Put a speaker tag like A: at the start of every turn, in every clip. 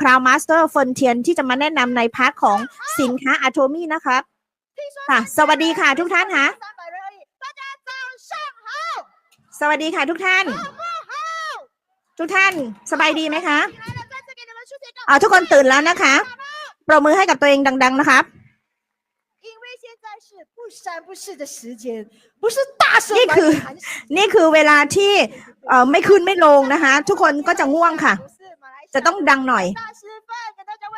A: คราวมาสเตอร์เฟนเทียนที่จะมาแนะนำในพาร์ทของสินค้าอะโทมี่นะครับค่ะ สวัสดีค่ะทุกท่านค่ะสวัสดีค่ะทุกท่าน ทุกท่านสบายดีไหมคะ
B: เอา
A: ทุกคนตื่นแล้วนะคะปรบมือให้กับตัวเองดัง ๆ นะครับนี่คือ นี่คือเวลาที่เอ่อไม่ขึ้นไม่ลงนะคะ ทุกคนก็จะง่วงค่ะ จะต้องดังหน่อย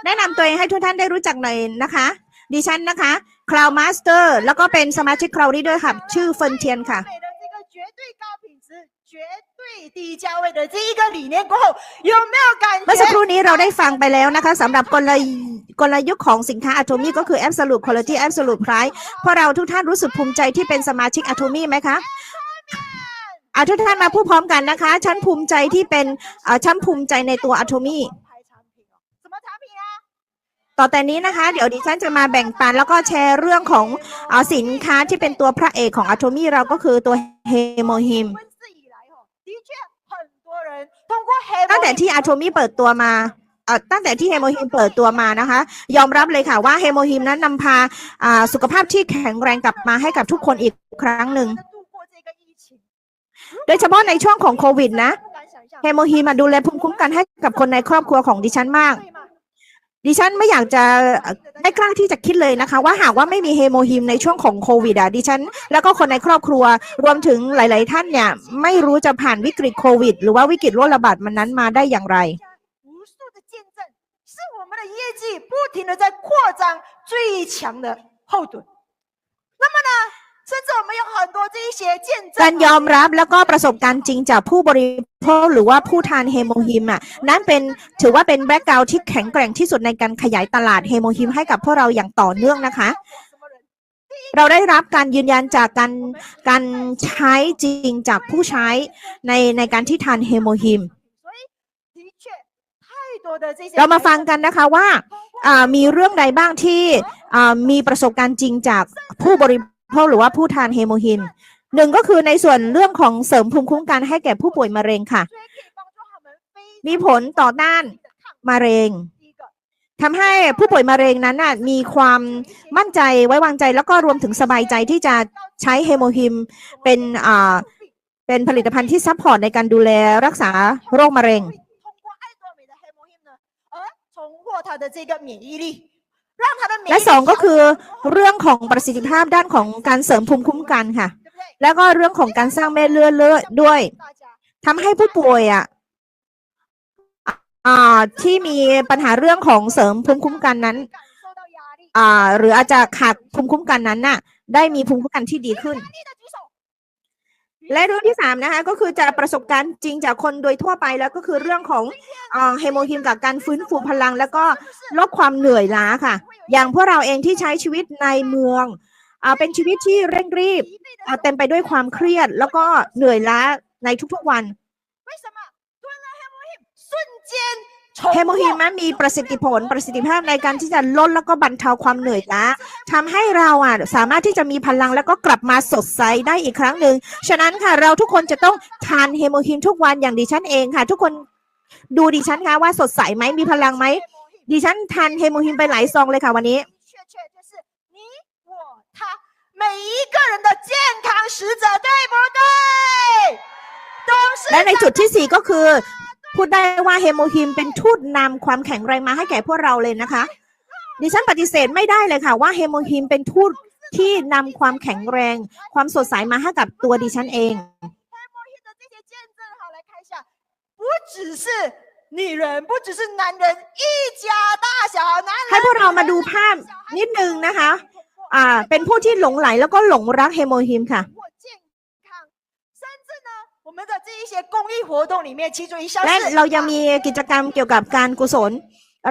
A: แนะนำตัวเองให้ทุกท่านได้รู้จักหน่อยนะคะ ดิฉันนะคะคลาวมาสเตอร์แล้วก็เป็นสมาชิกคลาวนี้ด้วยค่ะ ชื่อเฟินเทียนค่ะเมื่อสักครู่นี้เราได้ฟังไปแล้วนะคะสำหรับกลกลยุทธ์ของสินค้าอะโทมี่ก็คือ absolute quality absolute price พอเราทุกท่านรู้สึกภูมิใจที่เป็นสมาชิกอะโทมี่ไหมคะ อาทุกท่านมาพูดพร้อมกันนะคะ ฉันภูมิใจที่เป็นฉันภูมิใจในตัว
B: อะโทมี่
A: ต่อแต่นี้นะคะ เดี๋ยวดิฉันจะมาแบ่งปันแล้วก็แชร์เรื่องของอสินค้าที่เป็นตัวพระเอกของอะโทมี่เราก็คือตัว
B: เฮโมฮิม
A: ตั้งแต่ที่อะโทมี่เปิดตัวมาตั้งแต่ที่เฮโมฮิมเปิดตัวมานะคะ ยอมรับเลยค่ะว่าเฮโมฮิมนั้นนำพาสุขภาพที่แข็งแรงกลับมาให้กับทุกคนอีกครั้งหนึ่ง ยเฉพาะในช่วงของโควิดนะ
B: 不敢想象，
A: Hemohim มาดูแลภูมิคุ้มกันให้กับคนในครอบครัวของดิฉันมาก
B: 对吗？
A: ดิฉันไม่อยากจะเอ่อไม่กล้าที่จะคิดเลยนะคะ ว่าหากว่าไม่มีเฮโมฮิมในช่วงของโควิดอ่ะดิฉัน แล้วก็คนในครอบครัวรวมถึงหลาย ๆ ท่านเนี่ย ไม่รู้จะผ่านวิกฤตโควิด หรือว่าวิกฤตโรคระบาดมันนั้นมาได้อย่างไร
B: 无数的见证，是我们的业绩不停的在扩张最强的后盾。那么呢，
A: การยอมรับแล้วก็ประสบการณ์จริงจากผู้บริโภคหรือว่าผู้ทานเฮโมฮิมอะนั้นเป็นถือว่าเป็นแบ็กกราวที่แข็งแกร่งที่สุดในการขยายตลาดเฮโมฮิมให้กับพวกเราอย่างต่อเนื่องนะคะ เราได้รับการยืนยันจากการการใช้จริงจากผู้ใช้ในในการที่ทานเฮโมฮิมเรามาฟังกันนะคะว่ามีเรื่องใดบ้างที่มีประสบการณ์จริงจากผู้บริ พระหรือว่าผู้ทานเฮโมฮินหนึ่งก็คือในส่วนเรื่องของเสริมภูมิคุ้มกันให้แก่ผู้ป่วยมะเร็งค่ะ มีผลต่อด้านมะเร็งทำให้ผู้ป่วยมะเร็งนั้นน่ะมีความมั่นใจไว้วางใจแล้วก็รวมถึงสบายใจที่จะใช้เฮโมฮิมเป็นอ่าเป็นผลิตภัณฑ์ที่ซัพพอร์ตในการดูแลรักษาโรคมะเร็ง และสองก็คือเรื่องของประสิทธิภาพด้านของการเสริมภูมิคุ้มกันค่ะ แล้วก็เรื่องของการสร้างเม็ดเลือดเลือดด้วย ทำให้ผู้ป่วยอะที่มีปัญหาเรื่องของเสริมภูมิคุ้มกันนั้นหรืออาจจะขาดภูมิคุ้มกันนั้นน่ะ ได้มีภูมิคุ้มกันที่ดีขึ้น และเรื่องที่สามนะคะก็คือจะประสบการณ์จริงจากคนโดยทั่วไปแล้วก็คือเรื่องของอ่าเฮโมฮิมกับการฟื้นฟูพลัง แล้วก็ลดความเหนื่อยล้าค่ะ อย่างพวกเราเองที่ใช้ชีวิตในเมืองอ่าเป็นชีวิตที่เร่งรีบอ่าเต็มไปด้วยความเครียด แล้วก็เหนื่อยล้าในทุกๆวัน
B: 为什么吞了黑魔印瞬间重
A: เฮโมฮิม
B: 获
A: มันมีประสิทธิผลประสิทธิภาพในการที่จะลดแล้วก็บรรเทาความเหนื่อยล้าทำให้เราอ่ะสามารถที่จะมีพลังแล้วก็กลับมาสดใสได้อีกครั้งหนึ่งฉะนั้นค่ะเราทุกคนจะต้องทานเฮโมฮิมทุกวันอย่างดิฉันเองค่ะ ทุกคนดูดิฉันค่ะว่าสดใสไหมมีพลังไหม
B: 黑魔印
A: ดิฉันทานเฮโมฮิมไปหลายซองเลยค่ะวันนี้
B: 的确确就是你我他每一个人的健康使者，对不对？都是
A: และในจุดที่สี่ก็คือ พูดได้ว่าเฮโมฮิมเป็นทูตนำความแข็งแรงมาให้แก่พวกเราเลยนะคะ ดิฉันปฏิเสธไม่ได้เลยค่ะว่าเฮโมฮิมเป็นทูตที่นำความแข็งแรง ความสดใสมาให้กับตัวดิฉันเองให้พวกเรามาดูภาพนิดนึงนะคะ อ่า เป็นผู้ที่หลงไหลแล้วก็หลงรักเฮโมฮิมค่ะ
B: 我们的这一些公益活动里面，其中一项
A: และ
B: 是
A: เรายังมีกิจกรรมเกี่ยวกับการกุศล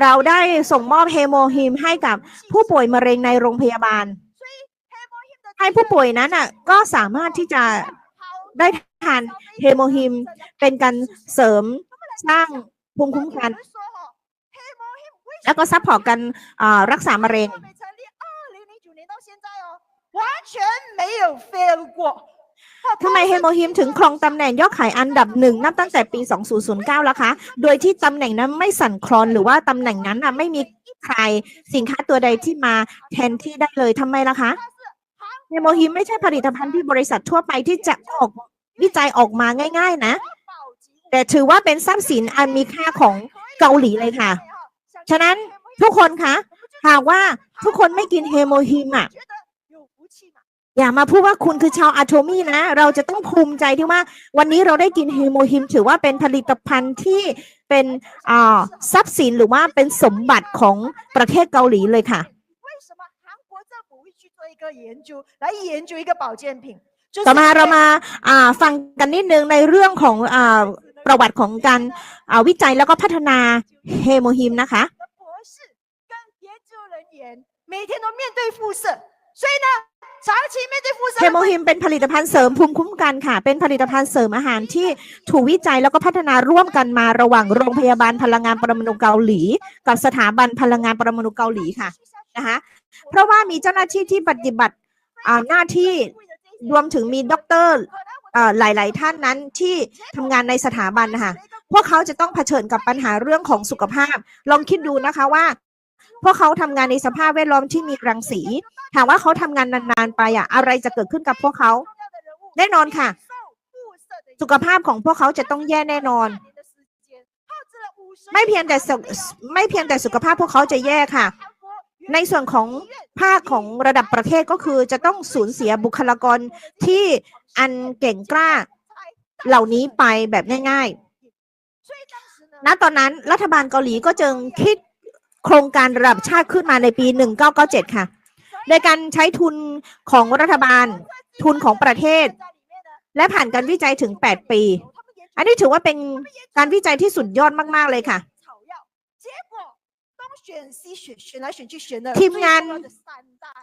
A: เราได้ส่งมอบเฮโมฮิมให้กับผู้ป่วยมะเร็งในโรงพยาบาล
B: 黑魔印的
A: ให้ผู้ป่วยนั้นอ่ะก็สามารถที่จะได้ทานเฮโมฮิมเป็นการเสริมสร้างภูมิคุ้มกัน
B: 说哈，黑魔印为什
A: แล้วก็ซัพพอร์ตกันอ่ารักษามะเร็ง
B: 么没成立？二零零九年到现在哦，完全没有 fail 过。
A: ทำไมเฮโมฮิมถึงครองตำแหน่งยอดขายอันดับหนึ่งนับตั้งแต่ปี 2009 แล้วคะ โดยที่ตำแหน่งนั้นไม่สั่นคลอนหรือว่าตำแหน่งนั้นน่ะไม่มีใครสินค้าตัวใดที่มาแทนที่ได้เลยทำไมล่ะคะเฮโมฮิมไม่ใช่ผลิตภัณฑ์ที่บริษัททั่วไปที่จะออกวิจัยออกมาง่าย ๆ นะ แต่ถือว่าเป็นทรัพย์สินอันมีค่าของเกาหลีเลยค่ะ ฉะนั้นทุกคนคะหากว่าทุกคนไม่กินเฮโมฮิมอะ อย่ามาพูดว่าคุณคือชาวอะโทมี่นะ เราจะต้องภูมิใจที่ว่า วันนี้เราได้กินเฮโมฮิม ถือว่าเป็นผลิตภัณฑ์ที่เป็นอ่าทรัพย์สินหรือว่าเป็นสมบัติของประเทศเกาหลีเลยค่ะ
B: 为什么韩国政府会去做一个研究，来研究一个保健品？就是
A: ต่อมา
B: 因为
A: เรามาอ่าฟังกันนิดนึงในเรื่องของอ่าประวัติของการอ่าวิจัยแล้วก็พัฒนาเฮโมฮิมนะคะ
B: 的博士跟研究人员每天都面对辐射， 所以呢，长期面对辐射
A: เฮ
B: 的
A: โมฮิมเป็นผลิตภัณฑ์เสริมภูมิคุ้มกันค่ะ เป็นผลิตภัณฑ์เสริมอาหารที่ถูกวิจัยแล้วก็พัฒนาร่วมกันมาระหว่างโรงพยาบาลพลังงานปรมาณูเกาหลี กับสถาบันพลังงานปรมาณูเกาหลีค่ะนะคะ เพราะว่ามีเจ้าหน้าที่ที่ปฏิบัติอ่าหน้าที่รวมถึงมีด็อกเตอร์อ่าหลาย ๆ ท่านนั้นที่ทำงานในสถาบันนะคะ พวกเขาจะต้องเผชิญกับปัญหาเรื่องของสุขภาพ ลองคิดดูนะคะว่า พวกเขาทำงานในสภาพแวดล้อมที่มีรังสี ถามว่าเขาทำงานนานๆไปอะอะไรจะเกิดขึ้นกับพวกเขา แน่นอนค่ะ สุขภาพของพวกเขาจะต้องแย่แน่นอน ไม่เพียงแต่สไม่เพียงแต่สุขภาพพวกเขาจะแย่ค่ะ ในส่วนของภาคของระดับประเทศก็คือจะต้องสูญเสียบุคลากรที่อันเก่งกล้าเหล่านี้ไปแบบง่ายๆณตอนนั้นรัฐบาลเกาหลีก็จึงคิด โครงการระดับชาติขึ้นมาในปี 1997 ค่ะ โดยการใช้ทุนของรัฐบาล ทุนของประเทศ และผ่านการวิจัยถึง 8 ปี อันนี้ถือว่าเป็นการวิจัยที่สุดยอดมาก ๆ เลยค่ะ ทีมงาน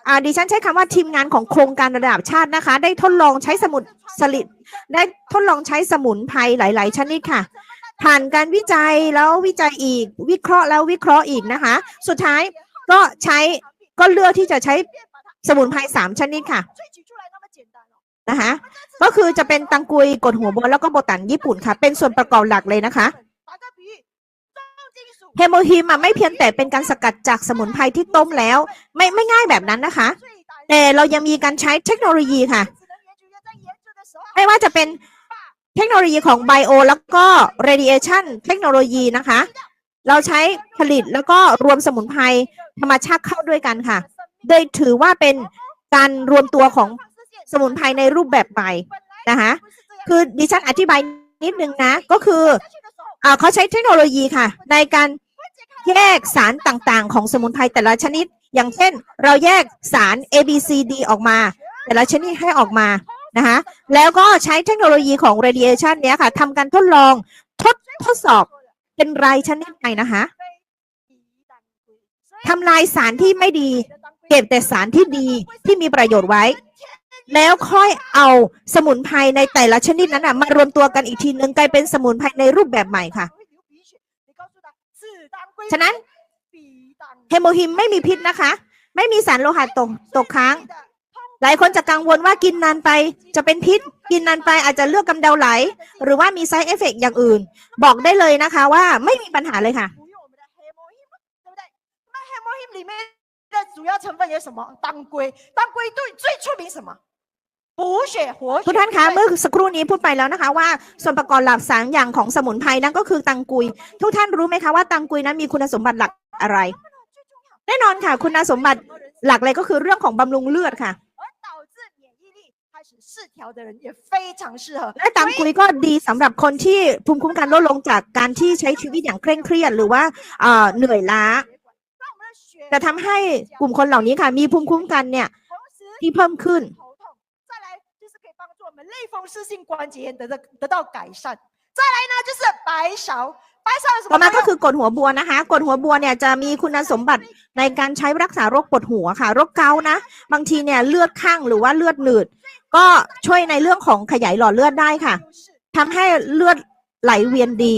A: อ่าดิฉันใช้คำว่าทีมงานของโครงการระดับชาตินะคะ ได้ทดลองใช้สมุนสลิดได้ทดลองใช้สมุนไพรหลาย ๆ ชนิดค่ะ ผ่านการวิจัยแล้ววิจัยอีก วิเคราะห์แล้ววิเคราะห์อีกนะคะ สุดท้ายก็ใช้ก็เลือกที่จะใช้สมุนไพรสามชนิดค่ะนะคะก็คือจะเป็นตังกุยกดหัวบัวแล้วก็โบตันญี่ปุ่นค่ะ เป็นส่วนประกอบหลักเลยนะคะเฮโมฮิมอะไม่เพียงแต่เป็นการสกัดจากสมุนไพรที่ต้มแล้ว ไม่ไม่ง่ายแบบนั้นนะคะ แต่เรายังมีการใช้เทคโนโลยีค่ะ ไม่ว่าจะเป็น เทคโนโลยีของไบโอแล้วก็ radiation เทคโนโลยีนะคะ เราใช้ผลิตแล้วก็รวมสมุนไพรธรรมชาติเข้าด้วยกันค่ะ โดยถือว่าเป็นการรวมตัวของสมุนไพรในรูปแบบใหม่นะคะคือดิฉันอธิบายนิดนึงนะ ก็คืออเขาใช้เทคโนโลยีค่ะ ในการแยกสารต่างๆ ของสมุนไพรแต่ละชนิด อย่างเช่น เราแยกสาร A B C D ออกมา แต่ละชนิดให้ออกมา นะคะแล้วก็ใช้เทคโนโลยีของ radiation เนี้ยค่ะทำการทดลองทดทดสอบเป็นรายชนิดไปนะคะทำลายสารที่ไม่ดี เก็บแต่สารที่ดีที่มีประโยชน์ไว้ แล้วค่อยเอาสมุนไพรในแต่ละชนิดนั้นอะมารวมตัวกันอีกทีนึงกลายเป็นสมุนไพรในรูปแบบใหม่ค่ะ ฉะนั้นเฮโมฮิมไม่มีพิษนะคะ ไม่มีสารโลหะตกตกค้าง หลายคนจะกังวลว่ากินนานไปจะเป็นพิษ กินนานไปอาจจะเลือดกำเดาไหล หรือว่ามีไซ d ์เอฟเฟกอย่างอื่น บอกได้เลยนะคะว่าไม่มีปัญหาเลยค่ะ
B: 不用我们的黑魔芋，对不对？那黑魔芋里面的主要成分有什么？当归，当归对最出名什么？补血活血。
A: ทุกท่านคะ
B: 对
A: เมื่อสักครู่นี้พูดไปแล้วนะคะ ว่าส่วนประกอบหลักสามอย่างของสมุนไพรนั่นก็คือตังกุย ทุกท่านรู้ไหมคะว่าตังกุยนั้นมีคุณสมบัติหลักอะไร แน่นอนค่ะ คุณสมบัติหลักเลยก็คือเรื่องของบำรุงเลือดค่ะ
B: 调的人也非常适合。
A: และตังกุยก็ดีสำหรับคนที่ภูมิคุ้มกันลดลงจากการที่ใช้ชีวิตอย่างเคร่งเครียดหรือว่าเอ่อเหนื่อยล้า
B: 让我们的血
A: จะทำให้กลุ่มคนเหล่านี้ค่ะ มีภูมิคุ้มกันเนี่ย
B: 同时
A: ที่เพิ่มขึ้น
B: 头痛，再来就是可以帮助我们类风湿性关节炎得到得到改善。再来呢就是白芍，白芍有什
A: ต่อ
B: 么
A: มา
B: 作
A: ก็
B: 用？
A: คือกดหัวบัวนะคะ กดหัวบัวเนี่ยจะมีคุณสมบัติในการใช้รักษาโรคปวดหัวค่ะ โรคเกาต์นะ บางทีเนี่ยเลือดข้างหรือว่าเลือดหนืด ก็ช่วยในเรื่องของขยายหลอดเลือดได้ค่ะทำให้เลือดไหลเวียนดี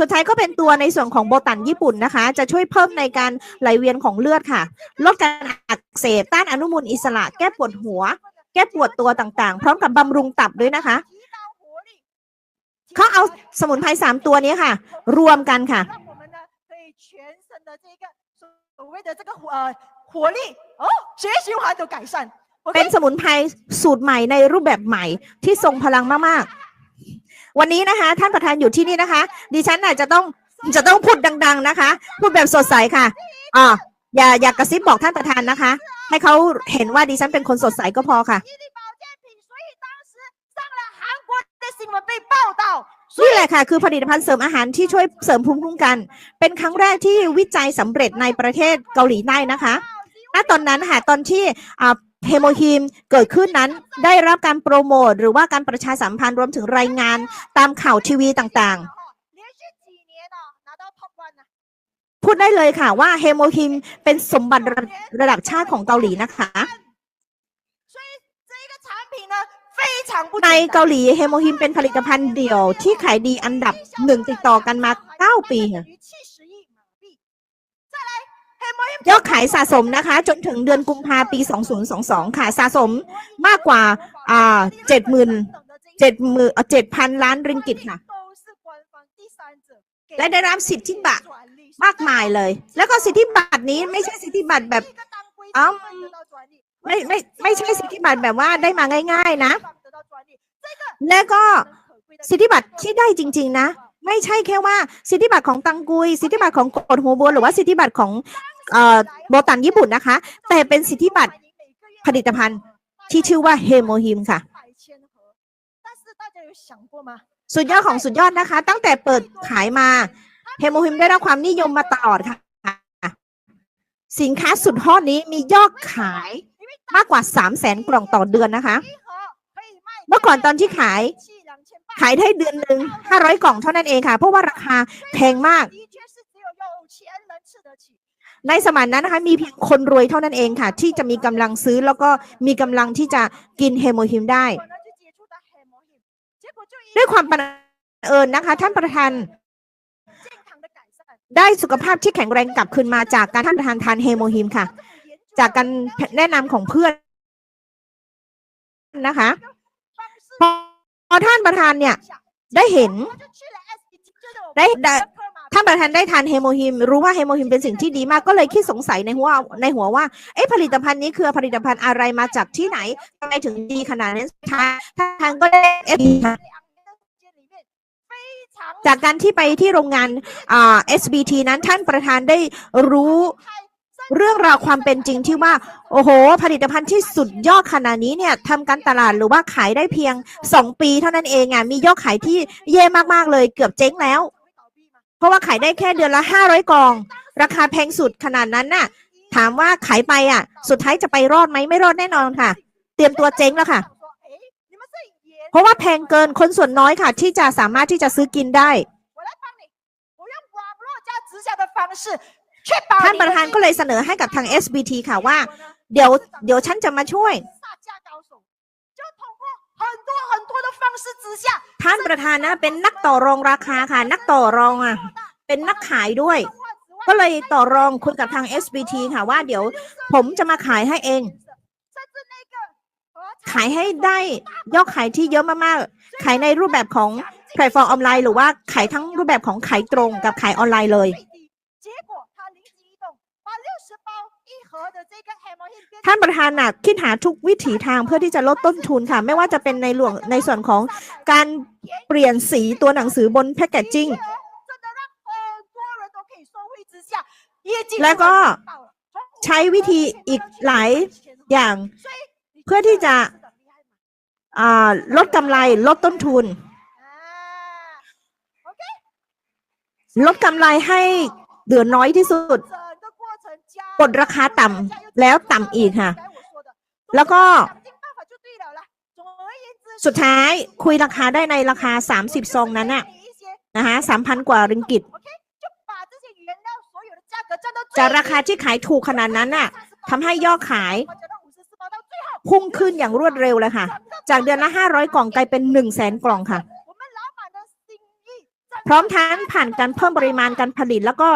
A: สุดท้ายก็เป็นตัวในส่วนของโบตันญี่ปุ่นนะคะ จะช่วยเพิ่มในการไหลเวียนของเลือดค่ะ ลดการอักเสบต้านอนุมูลอิสระแก้ปวดหัว แก้ปวดตัวต่างๆ พร้อมกับบำรุงตับด้วยนะคะ
B: 提高活力
A: เขาเอาสมุนไพรสามตัวนี้ค่ะ รวมกันค่ะ
B: 让我们呢可以全身的这个所谓的这个呃活力哦，血液循环都改善。
A: เป็นสมุนไพรสูตรใหม่ในรูปแบบใหม่ที่ทรงพลังมากๆ วันนี้นะคะ ท่านประธานอยู่ที่นี่นะคะ ดิฉันอาจจะต้องจะต้องพูดดัง ๆนะคะ พูดแบบสดใสค่ะอ๋ออย่าอย่ากระซิบบอกท่านประธานนะคะ ให้เขาเห็นว่าดิฉันเป็นคนสดใสก็พอค่ะนี่แหละค่ะ คือผลิตภัณฑ์เสริมอาหารที่ช่วยเสริมภูมิคุ้มกัน เป็นครั้งแรกที่วิจัยสำเร็จในประเทศเกาหลีใต้นะคะ ณ ตอนนั้นค่ะ ตอนที่ เฮโมฮีมเกิดขึ้นนั้นได้รับการโปรโมทหรือว่าการประชาสัมพันธ์รวมถึงรายงานตามข่าวทีวีต่างๆ พูดได้เลยค่ะว่าเฮโมฮีมเป็นสมบัติระดับชาติของเกาหลีนะคะในเกาหลีเฮโมฮิมเป็นผลิตภัณฑ์เดี่ยวที่ขายดีอันดับหนึ่งติดต่อกันมา 9 ปี ยอดขายสะสมนะคะ จนถึงเดือนกุมภาปี 2022 ค่ะ สะสมมากกว่าอ่า70,000 7หมื่นเจ็ดพันล้านริงกิตค่ะ และได้รับสิทธิบัตรมากมายเลย แล้วก็สิทธิบัตรนี้ไม่ใช่สิทธิบัตรแบบอ้าไม่ไม่ไม่ใช่สิทธิบัตรแบบว่าได้มาง่าย ๆนะ และก็สิทธิบัตรที่ได้จริง ๆ นะ ไม่ใช่แค่ว่าสิทธิบัตรของตังกุย สิทธิบัตรของกดหัวบัวหรือว่าสิทธิบัตรของ เอ่อโบตันญี่ปุ่นนะคะ แต่เป็นสิทธิบัตรผลิตภัณฑ์ที่ชื่อว่าเฮโมฮิมค่ะ สุดยอดของสุดยอดนะคะ ตั้งแต่เปิดขายมาเฮโมฮิมได้รับความนิยมมาตลอดค่ะ สินค้าสุดฮอตนี้มียอดขายมากกว่า 3 0 0แสนกล่องต่อเดือนนะคะ เมื่อก่อนตอนที่ขาย ขายได้เดือนหนึ่ง500 กล่องเท่านั้นเองค่ะ เพราะว่าราคาแพงมาก ในสมัยนั้นนะคะมีเพียงคนรวยเท่านั้นเองค่ะ ที่จะมีกำลังซื้อแล้วก็มีกำลังที่จะกินเฮโมฮิมได้ ด้วยความบังเอิญนะคะ ท่านประธานได้สุขภาพที่แข็งแรงกลับคืนมาจากการท่านประธานทานเฮโมฮิมค่ะ จากการแนะนำของเพื่อนนะคะพอพอท่านประธานเนี่ยได้เห็นได้ได้ ท่านประธานได้ทานเฮโมฮิม รู้ว่าเฮโมฮิมเป็นสิ่งที่ดีมากก็เลยคิดสงสัยในหัวในหัวว่าเอ๊ะผลิตภัณฑ์นี้คือผลิตภัณฑ์อะไรมาจากที่ไหนทำไมถึงดีขนาดนี้ทางทางก็ได้เอฟจากการที่ไปที่โรงงานอ่า SBT นั้นท่านประธานได้รู้เรื่องราวความเป็นจริงที่ว่า โอ้โห ผลิตภัณฑ์ที่สุดยอดขนาดนี้เนี่ยทำการตลาดหรือว่าขายได้เพียง 2 ปีเท่านั้นเองอะมียอดขายที่แย่มากๆเลยเกือบเจ๊งแล้ว เพราะว่าขายได้แค่เดือนละ500กล่อง ราคาแพงสุดขนาดนั้นน่ะ ถามว่าขายไปอะ สุดท้ายจะไปรอดไหมไม่รอดแน่นอนค่ะ เตรียมตัวเจ๊งแล้วค่ะ เพราะว่าแพงเกินคนส่วนน้อยค่ะ ที่จะสามารถที่จะซื้อกินได้ท่านประธานก็เลยเสนอให้กับทาง SBT ค่ะว่า เดี๋ยวเดี๋ยวฉันจะมาช่วย ท่านประธานนะเป็นนักต่อรองราคาค่ะ นักต่อรองอะ เป็นนักขายด้วย ก็เลยต่อรองคุยกับทาง SBT ค่ะว่าเดี๋ยวผมจะมาขายให้เอง ขายให้ได้ยอดขายที่เยอะมากๆ ขายในรูปแบบของแพลตฟอร์มออนไลน์หรือว่าขายทั้งรูปแบบของขายตรงกับขายออนไลน์เลย ท่านประธานหน่ะคิดหาทุกวิถีทางเพื่อที่จะลดต้นทุนค่ะ ไม่ว่าจะเป็นในหลวงในส่วนของการเปลี่ยนสีตัวหนังสือบนแพคเกจจิ้งแล้วก็ใช้วิธีอีกหลายอย่างเพื่อที่จะลดกำไรลดต้นทุน ลดกำไรให้เหลือน้อยที่สุด กดราคาต่ำแล้วต่ำอีกค่ะ แล้วก็ สุดท้ายคุยราคาได้ในราคา 30 ซองนั้นน่ะนะคะ3,000กว่าริงกิตจากราคาที่ขายถูกขนาดนั้นน่ะทำให้ยอดขาย พุ่งขึ้นอย่างรวดเร็วเลยค่ะ จากเดือนละ500 กล่องกลายเป็น1 0 0 0 0แสนกล่องค่ะพร้อมทั้งผ่านการเพิ่มปริมาณการผลิต แล้วก็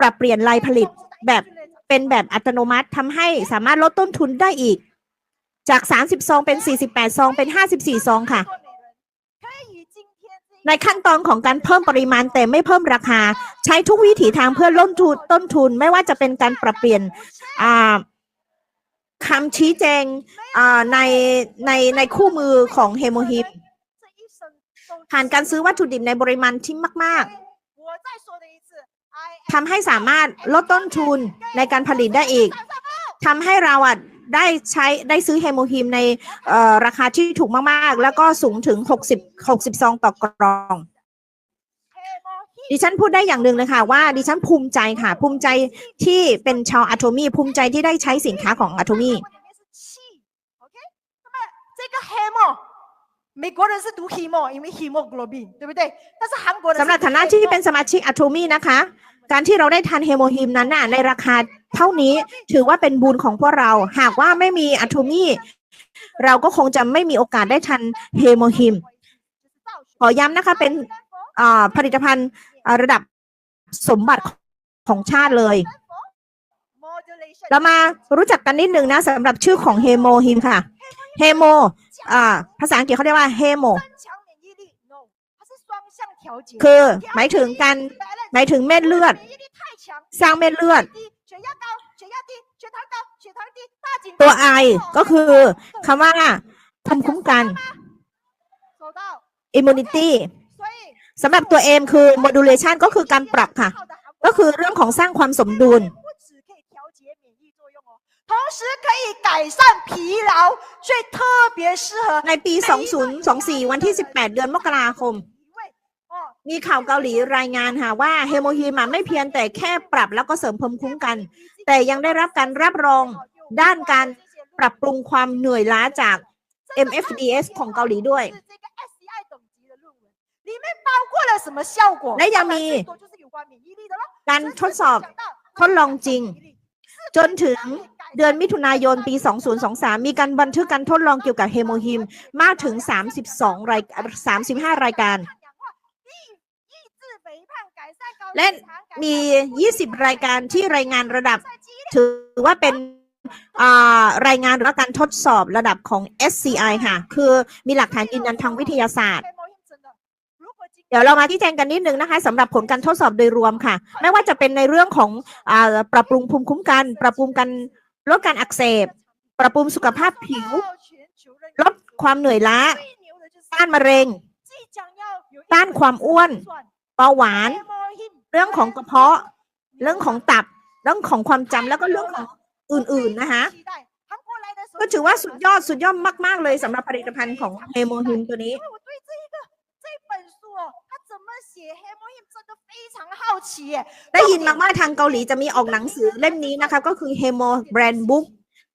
A: ปรับเปลี่ยนลายผลิตแบบ เป็นแบบอัตโนมัติทำให้สามารถลดต้นทุนได้อีก จาก 30 ซองเป็น 48 ซองเป็น 54 ซองค่ะ ในขั้นตอนของการเพิ่มปริมาณแต่ไม่เพิ่มราคา ใช้ทุกวิถีทางเพื่อลดทุนต้นทุน ไม่ว่าจะเป็นการปรับเปลี่ยนคำชี้แจงในในในคู่มือของเฮโมฮิปผ่านการซื้อวัตถุดิบในปริมาณที่มาก ๆ ทำให้สามารถลดต้นทุนในการผลิตได้อีกทำให้เราอ่ะได้ใช้ได้ซื้อเฮโมฮิมในเอ่อราคาที่ถูกมากๆ แล้วก็สูงถึง 60 60ซองต่อกล่อง ดิฉันพูดได้อย่างหนึ่งเลยค่ะว่าดิฉันภูมิใจค่ะ ภูมิใจที่เป็นชาวอะโทมีภูมิใจที่ได้ใช้สินค้าของอะโทมี
B: 里面是气，OK？那么这个 hemo，美国人是读 hemo，因为 hemoglobin，对不对？但是韩国人
A: สำหรับฐานะที่เป็นสมาชิกอะโทมีนะคะ การที่เราได้ทานเฮโมฮิมนั้นน่ะในราคาเท่านี้ถือว่าเป็นบุญของพวกเรา หากว่าไม่มีอะโทมีเราก็คงจะไม่มีโอกาสได้ทานเฮโมฮิม ขอย้ำนะคะเป็นผลิตภัณฑ์ระดับสมบัติของชาติเลย เรามารู้จักกันนิดนึงนะสำหรับชื่อของเฮโมฮิมค่ะ เฮโมภาษาอังกฤษเขาเรียกว่าเฮโม คือหมายถึงการหมายถึงเม็ดเลือด สร้างเม็ดเลือด ตัวไอก็คือคำว่าภูมิคุ้มกัน immunity สำหรับตัวเอมคือ modulation ก็คือการปรับค่ะ ก็คือเรื่องของสร้างความสมดุลในปี 2024 วันที่ 18 เดือนมกราคม มีข่าวเกาหลีรายงานค่ะว่าเฮโมฮีมาไม่เพียงแต่แค่ปรับแล้วก็เสริมภูมิคุ้มกัน แต่ยังได้รับการรับรองด้านการปรับปรุงความเหนื่อยล้าจาก MFDS ของเกาหลีด้วย และยังมีการทดสอบทดลองจริง จนถึงเดือนมิถุนายนปี 2023 มีการบันทึกการทดลองเกี่ยวกับเฮโมฮีมมากถึง 32 ราย 35 รายการ และมี 20 รายการที่รายงานระดับ ถือว่าเป็นรายงานหรือการทดสอบระดับของ SCI ค่ะ คือมีหลักฐานยืนยันทางวิทยาศาสตร์ เดี๋ยวเรามาที่แจงกันนิดนึงนะคะสำหรับผลการทดสอบโดยรวมค่ะ ไม่ว่าจะเป็นในเรื่องของอปรับปรุงภูมิคุ้มกัน ปรับปรุงการลดการอักเสบ ปรับปรุงสุขภาพผิว ลดความเหนื่อยล้า ต้านมะเร็ง ต้านความอ้วนเบาหวาน เรื่องของกระเพาะ เรื่องของตับ เรื่องของความจำแล้วก็เรื่องของอื่นๆนะคะก็ถือว่าสุดยอดสุดยอดมาก ๆ เลยสำหรับผลิตภัณฑ์ของเฮโมฮิมตัวนี้ได้ยินมากๆทางเกาหลีจะมีออกหนังสือเล่มนี้นะคะ ก็คือเฮโมแบรนด์บุ๊ก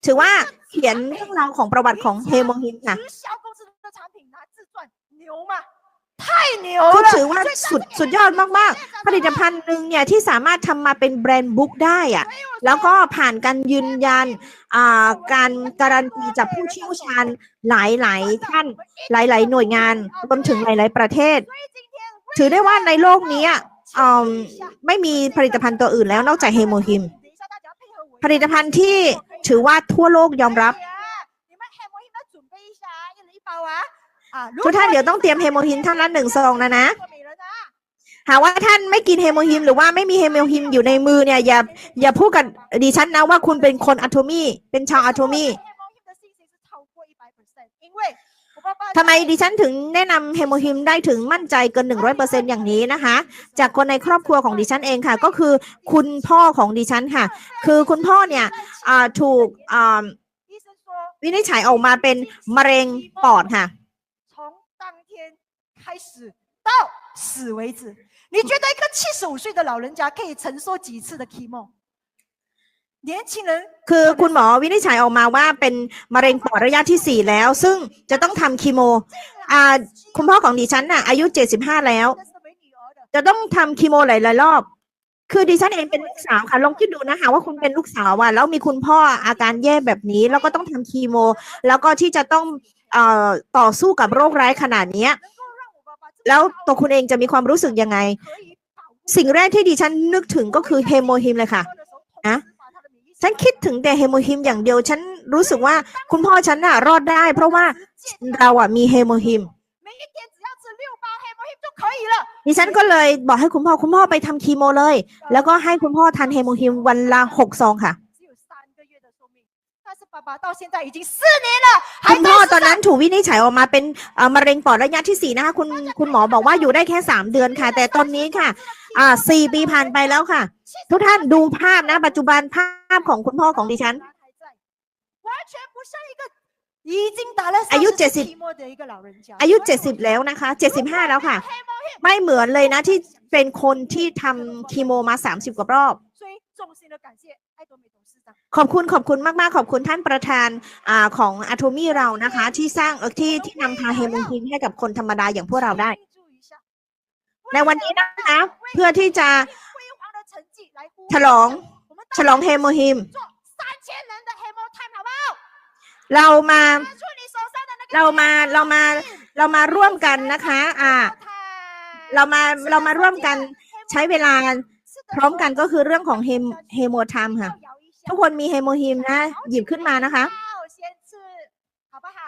A: ถือว่าเขียนเรื่องราวของประวัติของเฮโมฮิมค่ะ
B: 直销公司的产品拿自传，牛吗？太牛
A: คือ
B: 了！
A: ถือว่าสุดสุดยอดมากๆ ผลิตภัณฑ์หนึ่งเนี่ยที่สามารถทำมาเป็นแบรนด์บุ๊กได้อะแล้วก็ผ่านการยืนยันอ่าการการันตีจากผู้เชี่ยวชาญหลายๆท่านหลาย ๆ หน่วยงานรวมถึงหลาย ๆ ประเทศ ถือได้ว่าในโลกนี้อ่ะอืมไม่มีผลิตภัณฑ์ตัวอื่นแล้วนอกจากเฮโมฮิม ผลิตภัณฑ์ที่ถือว่าทั่วโลกยอมรับ ทุกท่านเดี๋ยวต้องเตรียมเฮโมฮินท่านละหนึ่งซองนะนะหากว่าท่านไม่กินเฮโมฮิมหรือว่าไม่มีเฮโมฮิมอยู่ในมือเนี่ยอย่าอย่าพูดกับดิฉันนะว่าคุณเป็นคนอะโทมี่เป็นชาวอะโทมี่ทำไมดิฉันถึงแนะนำเฮโมฮิมได้ถึงมั่นใจเกิน 100%อย่างนี้นะคะ จากคนในครอบครัวของดิฉันเองค่ะ ก็คือคุณพ่อของดิฉันค่ะ คือคุณพ่อเนี่ยถูกวินิจฉัยออกมาเป็นมะเร็งปอดค่ะ
B: 开始到死为止，你觉得一个七十五岁的老人家可以承受几次的 chemo？年轻人
A: คือคุณหมอวินิจฉัยออกมาว่าเป็นมะเร็งปอดระยะที่ 4 แล้ว ซึ่งจะต้องทำคีโม อ่า คุณพ่อของดิฉันน่ะอายุ 75 แล้ว
B: 那是为女儿的，
A: จะต้องทำคีโมหลายๆรอบ คือดิฉันเองเป็นลูกสาวค่ะ ลองคิดดูนะคะว่าคุณเป็นลูกสาวอ่ะ แล้วมีคุณพ่ออาการแย่แบบนี้ แล้วก็ต้องทำคีโม แล้วก็ที่จะต้องเอ่อต่อสู้กับโรคร้ายขนาดเนี้ แล้วตัวคุณเองจะมีความรู้สึกยังไง สิ่งแรกที่ดิฉันนึกถึงก็คือเฮโมฮิมเลยค่ะ
B: นะ
A: ฉันคิดถึงแต่เฮโมฮิมอย่างเดียว ฉันรู้สึกว่าคุณพ่อฉันน่ะรอดได้ เพราะว่าเราอะมีเฮโมฮิมดิฉันก็เลยบอกให้คุณพ่อคุณพ่อไปทำคีโมเลย แล้วก็ให้คุณพ่อทานเฮโมฮิมวันละหกซองค่ะ
B: 爸爸到现在已经四年了，
A: คุ
B: 还
A: ณพ่อ
B: 在
A: ตอนนั้นถูกวินิจฉัยออกมาเป็นเอ่อมะเร็งปอดระยะที่สี่นะคะคุณคุณหมอบอกว่าอยู่ได้แค่สามเดือนค่ะ แต่ตอนนี้ค่ะ อ่าสี่ปีผ่านไปแล้วค่ะ ทุกท่านดูภาพนะ ปัจจุบันภาพของคุณพ่อของดิฉัน
B: 还在，完全不像一个已经打了
A: อายุ
B: 30次
A: 70
B: 期末的一个老人家。
A: อายุ
B: 完全
A: 70 แล้วนะคะ 75 แล้วค่ะ
B: 黑魔黑
A: ไม่เหมือนเลยนะที่เป็นคนที่ทำคีโมมา 30 กว่ารอบ
B: 所以 衷心的感谢爱多美董事长。
A: ขอบคุณขอบคุณมาก ๆ ขอบคุณท่านประธานอ่าของอะโทมี่เรานะคะ ที่สร้างเอ่อที่ที่นำพาเฮโมฮิมให้กับคนธรรมดาอย่างพวกเราได้
B: 庆祝一下
A: ในวันนี้นะคะ เพื่อที่จะ
B: 辉煌的成绩来呼
A: ฉลอง
B: 我们
A: ฉลองเฮโมฮิม
B: 做三千人的黑魔 time 好不好？
A: เรามา
B: 拿出你手上的那个
A: เรามาเรามาเรามาร่วมกันนะคะ อ่า เรามาเรามาร่วมกันใช้เวลา พร้อมกันก็คือเรื่องของเฮโมทามค่ะ ทุกคนมีเฮโมฮิมนะ หยิบขึ้นมานะคะ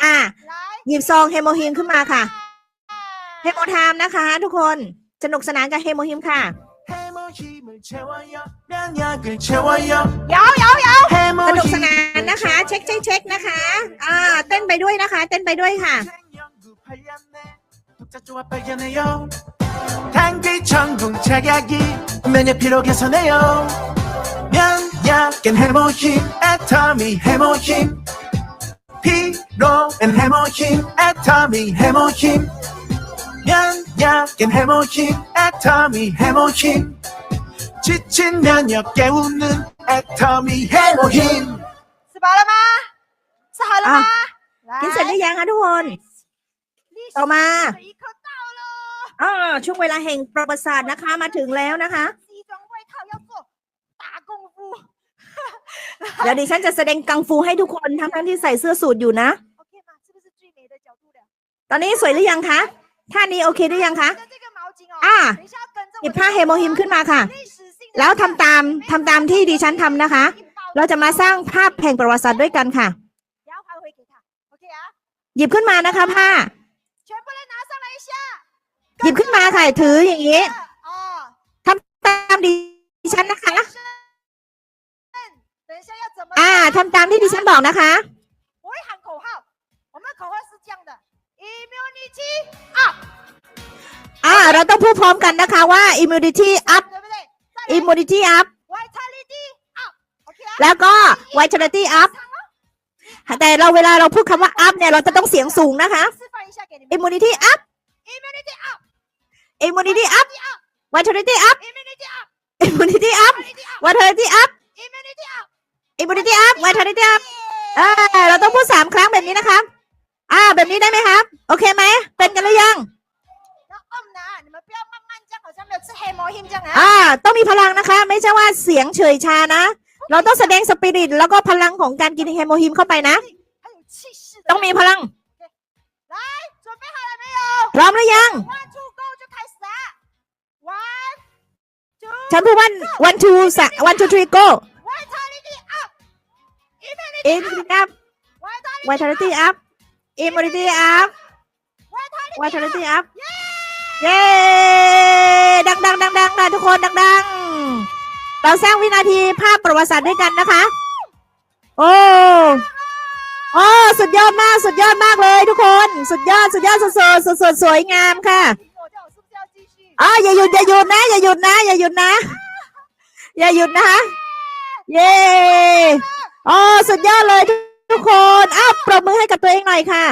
A: อ่าหยิบซองเฮโมฮิมขึ้นมาค่ะเฮโมทามนะคะ ทุกคนสนุกสนานกับเฮโมฮิมค่ะ
C: ยาวยา
B: วยา
C: ว
A: สนุกสนานนะคะ เช็คเช็คนะคะ อ่า เต้นไปด้วยนะคะ เต้นไปด้วยค่ะ
C: 당귀 천궁 착약이 면역 피로 개선해요. 면역엔 해모힘 애터미 해모힘. 피로엔 해모힘 애터미 해모힘. 면역엔 해모힘 애터미 해모힘. 지친 면역 깨우는 애터미 해모힘.
A: 스바라마 사하라마. 아, 괜찮네 양아루원. 또마. อ่าช่วงเวลาแห่งประวัติศาสตร์นะคะ มาถึงแล้วนะคะ
B: 西装外套要做打功夫。
A: เดี๋ยวดิฉันจะแสดงกังฟูให้ทุกคนทั้งทั้งๆที่ใส่เสื้อสูทอยู่นะ
B: OK 吗？是不是最美的角度了？
A: ตอนนี้สวยหรือยังคะท่านี้โอเคหรือยังคะ
B: 跟这个毛巾哦，
A: 啊
B: 等一下要跟着
A: หยิ
B: 我
A: บผ้าเฮโมฮิมขึ้นมาค่ะ
B: 历史性的
A: แล้วทำตามทำตามที่ดิฉันทำนะคะ เราจะมาสร้างภาพแห่งประวัติศาสตร์ด้วยกันค่ะ
B: 然后还回给他，OK 啊？
A: หยิบขึ้นมานะคะผ้า
B: 全部人拿上来一下，
A: หยิบขึ้นมาค่ะถืออย่างนี้
B: 哦，
A: ทำตามดิฉันนะคะ
B: 等一下要怎么？
A: อ่าทำตามที่ดิฉันบอกนะคะ
B: 我会喊口号，我们的口号是这样的：immunity up，
A: อ่า เราต้องพูดพร้อมกันนะคะว่า immunity up
B: 对不对？再来
A: immunity up
B: vitality up，OK 啊？
A: แล้วก็ vitality up แต่เราเวลาเราพูดคำว่า up เนี่ยเราจะต้องเสียงสูงนะคะ
B: 示范一下给你们。
A: immunity up
B: immunity up， อิม
A: immunity up vitality up
B: immunity up
A: vitality up
B: immunity up
A: vitality up เออัพเออเราต้องพูดสามครั้งแบบนี้นะครับ อ่า แบบนี้ได้ไหมครับ โอเคไหม เป็นกันหรือยังอ่า ต้องมีพลังนะคะ ไม่ใช่ว่าเสียงเฉยชานะ เราต้องแสดงสปิริตแล้วก็พลังของการกินเฮโมฮิมเข้าไปนะ ต้องมีพลัง พร้อมหรือยัง ฉันพูดว่า one two สะ one two three go
B: vitality up。immunity
A: immunity up
B: vitality
A: up immunity up vitality up เย้ ดังดังดังดังค่ะทุกคนดังดังเราสร้างวินาทีภาพประวัติศาสตร์ด้วยกันนะคะ โอ้โอ้สุดยอดมาก สุดยอดมากเลยทุกคน สุดยอด สุดยอดสุดสุดสดสวยงามค่ะ อ๋ออย่าหยุดอย่าหยุดนะ อย่าหยุดนะ อย่าหยุดนะ อย่าหยุดนะคะเย้อ๋อสุดยอดเลยทุกคนอ้าวปรบมือให้กับตัวเองหน่อยค่ะ